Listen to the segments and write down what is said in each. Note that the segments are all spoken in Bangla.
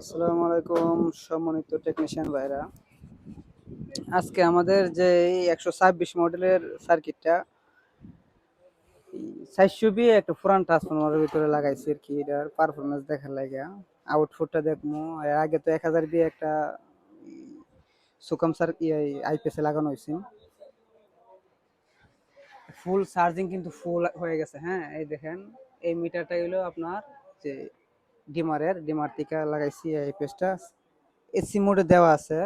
আসসালামু আলাইকুম সম্মানিত টেকনিশিয়ান ভাইরা। আজকে আমাদের যে একশো ছাব্বিশ মডেলের সার্কিটটা চারশো বিয়ে একটা পুরান ট্রান্সফরমারের ভিতরে লাগাইছি আর কি, এটার পারফরমেন্স দেখার লাগে। আউটপুটটা দেখব আর আগে তো এক হাজার বিয়ে একটা সুকাম সার আইপিএসে লাগানো হয়েছে ফুল চার্জিং কিন্তু ফুল হয়ে গেছে হ্যাঁ এই দেখেন, এই মিটারটা হলো আপনার যে ডিমারের, ডিমার থেকে লাগাইছি এই পেজটা। এসি মোডে দেওয়া আছে।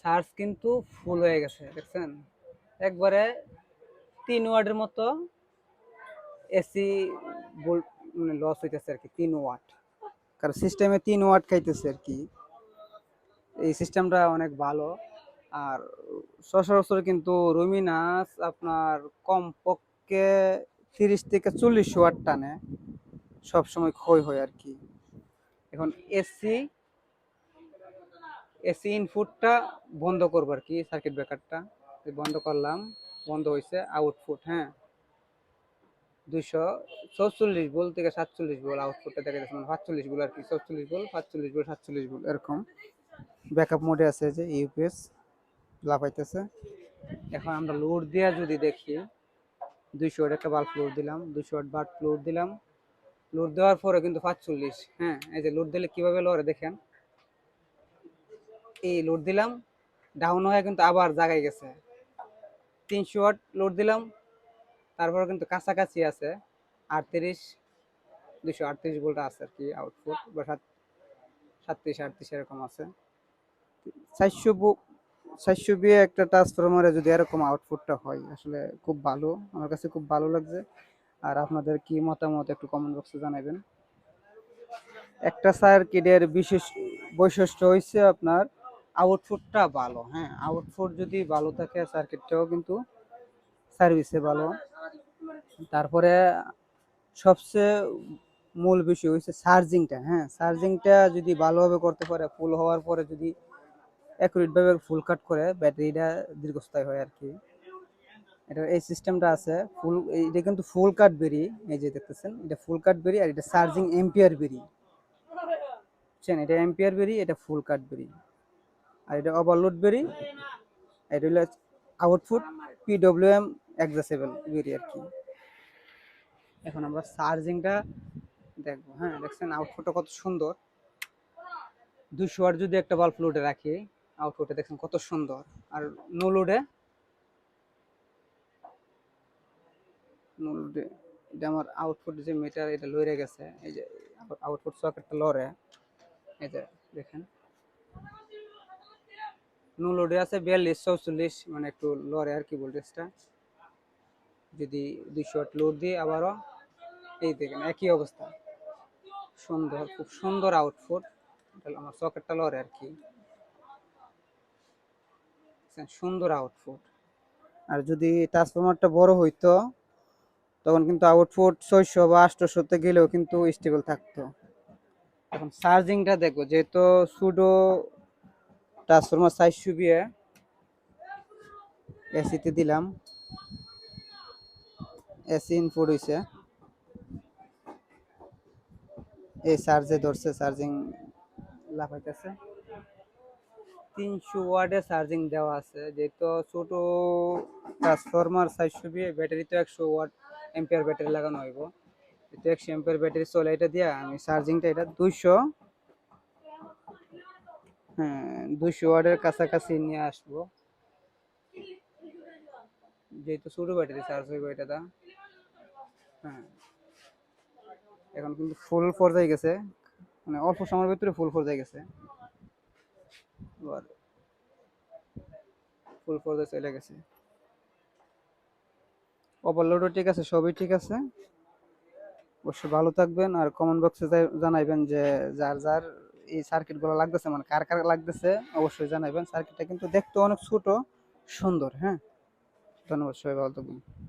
চার্জ কিন্তু ফুল হয়ে গেছে, দেখছেন? একবারে তিন ওয়ার্ডের মতো এসি মানে লস হইতেছে আর কি, তিন ওয়াট কারণ সিস্টেমে তিন ওয়াট খাইতেছে আর কি। এই সিস্টেমটা অনেক ভালো। আর সচরাচর কিন্তু রুমিনাস আপনার কমপক্ষে তিরিশ থেকে চল্লিশ ওয়াট টানে। সব সময় ক্ষয় হয় আর কি। এখন এসি এসি ইনপুটটা বন্ধ করব আর কি সার্কিট ব্রেকারটা বন্ধ করলাম, বন্ধ হয়েছে আউটপুট হ্যাঁ। দুইশো চৌচল্লিশ বল থেকে সাতচল্লিশ বল আউটপুটটা দেখা যাচ্ছে সাতচল্লিশ বল আর কি, চৌচল্লিশ বল সাতচল্লিশ বল সাতচল্লিশ বল এরকম। ব্যাকআপ মোডে আছে যে ইউপিএস লাফাইতেছে। এখন আমরা লোড দেওয়া যদি দেখি, দুইশো ওয়াট একটা বাল্ব লোড দিলাম, দুইশো ওয়াট বাল্ব লোড দিলাম। লোড দেওয়ার পরে কিন্তু পাঁচচল্লিশ। হ্যাঁ এই যে লোড দিলে কীভাবে লড়ে দেখেন? এই লোড দিলাম ডাউন হয়ে কিন্তু আবার জায়গায় গেছে। তিনশো ওয়াট লোড দিলাম তারপরে কিন্তু কাছাকাছি আছে। আটত্রিশ, দুশো আটত্রিশ ভোল্ট আছে আর কি আউটপুট বা সাত, সাতত্রিশ, আটত্রিশ এরকম আছে। চারশো চারশো বিয়ে একটা ট্রান্সফরমারে যদি এরকম আউটপুটটা হয়, আসলে খুব ভালো, আমার কাছে খুব ভালো লাগছে। আর আপনাদের কি মতামত একটু কমেন্ট বক্সে জানাবেন একটা সার্কিটের বিশেষ বৈশিষ্ট্য হয়েছে আপনার আউটপুটটা ভালো হ্যাঁ? আউটপুট যদি ভালো থাকে সার্কিটটাও কিন্তু সার্ভিসে ভালো। তারপরে সবচেয়ে মূল বিষয় হচ্ছে চার্জিংটা হ্যাঁ? চার্জিংটা যদি ভালোভাবে করতে পারে ফুল হওয়ার পরে যদি অ্যাকুরেটভাবে ফুল কাট করে ব্যাটারিটা দীর্ঘস্থায়ী হয় আর কি। এটা এই সিস্টেমটা আছে, ফুল এটা কিন্তু ফুল কাট বেরি, এই যে দেখতেছেন, এটা ফুল কাট বেরি আর এটা চার্জিং এম্পিয়ার বেরি। বুঝছেন? এটা এম্পিয়ার বেরি, এটা ফুল কাট বেরি। আর এটা ওভারলোড বেরি এটা হলো আউটপুট পিডব্লিউএম এক্সাসেবল বেরি আর কি। এখন আমরা চার্জিংটা দেখব হ্যাঁ দেখছেন আউটপুটটা কত সুন্দর। দুশো ওয়াট যদি একটা বাল্ব লোডে রাখি আউটপুটে দেখছেন কত সুন্দর। আর নো লোডে এটা আমার আউটপুট যে মিটার এটা লড়ে গেছে, এই যে আউটপুট সকেটটা লড়ে এই যে দেখেন। নো লোডে আছে বিয়াল্লিশ, চৌচল্লিশ মানে একটু লড়ে আর কি ভোল্টেজটা যদি দুইশো ওয়াট লোড দিই আবারও, এই দেখেন একই অবস্থা। সুন্দর, খুব সুন্দর আউটপুট আমার সকেটটা লড়ে আর কি। সুন্দর আউটপুট আর যদি ট্রান্সফরমারটা বড় হইতো তখন কিন্তু আউটপুট ছয়শো বা আটশোতে গেলেও কিন্তু স্টেবল থাকতো। এখন চার্জিংটা দেখব যেহেতু সুডো ট্রান্সফরমার সাইজ সুবিয়ে এসিতে দিলাম। এসি ইনপুট হয়েছে এই চার্জে ধরছে চার্জিং লাফাইতেছে। তিনশো ওয়ার্ডে চার্জিং দেওয়া আছে, যেহেতু ছোট ট্রান্সফরমার চারশো বিয়ে ব্যাটারি তো একশো ওয়াট এম্পিয়ার ব্যাটারি লাগানো হইব। এটা একশো এম্পিয়ার ব্যাটারি চলে, এটা দিয়া আমি চার্জিংটা এটা দুইশো হ্যাঁ দুইশো ওয়ার্ডের কাছাকাছি নিয়ে আসব। যেহেতু ছোট ব্যাটারি চার্জ হইব এটা হ্যাঁ। এখন কিন্তু ফুল পর্যায়ে গেছে মানে অল্প সময়ের ভিতরে ফুল পর্যায়ে গেছে। ফুল পর্যায়ে চলে গেছে। ওভারলোডও ঠিক আছে, সবই ঠিক আছে। অবশ্যই ভালো থাকবেন আর কমেন্ট বক্সে জানাইবেন যে যার যার এই সার্কিটগুলো লাগতেছে মানে কার কার লাগতেছে, অবশ্যই জানাইবেন। সার্কিটটা কিন্তু দেখতে অনেক ছোট, সুন্দর হ্যাঁ? ধন্যবাদ, সবাই ভালো থাকবেন।